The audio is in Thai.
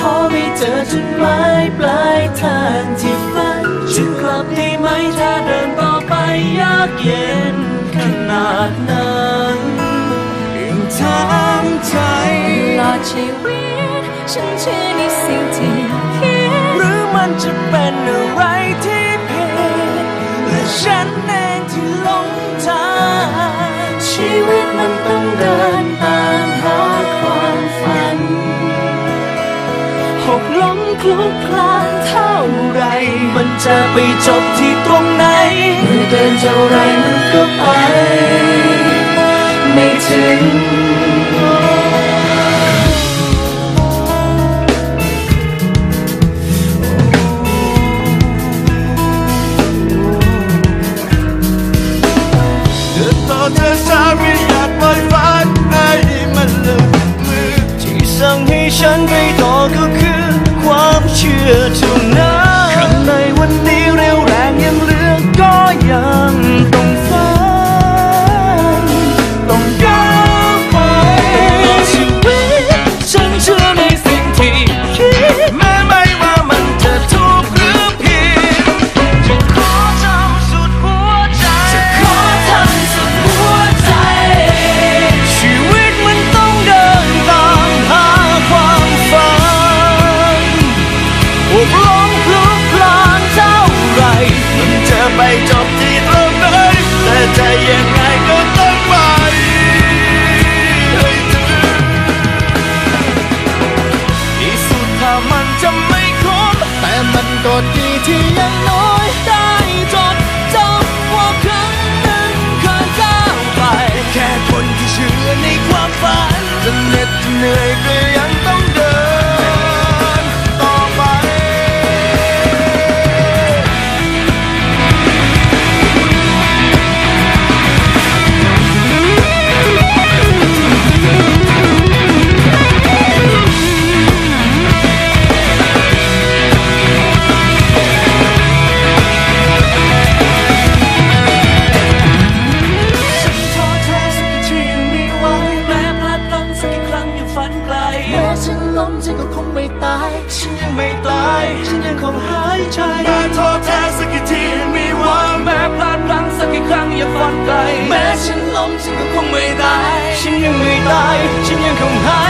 จนท้อไม่เจอจุดหมายปลายทางที่ฝันจะกลับได้ไหมถ้าเดินต่อไปยากเย็นขนาดนั้นยังทางใจตลอดชีวิตฉันเชื่อ จะไปจบที่ตรงไหนเมื่อเดินเท่าไรมันก็ไป ไม่ถึง ไปจบที่ตรงไหนแต่จะยังไงก็ต้องไปให้ถึงที่สุดถ้ามันจะไม่คุ้มแต่มันก็ดีที่ยังน้อย ฝันไกลแม้ฉันล้มฉันก็คงไม่ตาย ฉันยังไม่ตาย ฉันยังคงหายใจแม้ท้อแท้สักกี่ทีมีหวังแม้พลาดพลั้งสักกี่ครั้งอย่าฝันไกลแม้ฉันล้มฉันก็คงไม่ตาย ฉันยังไม่ตาย ฉันยังคงหายใจ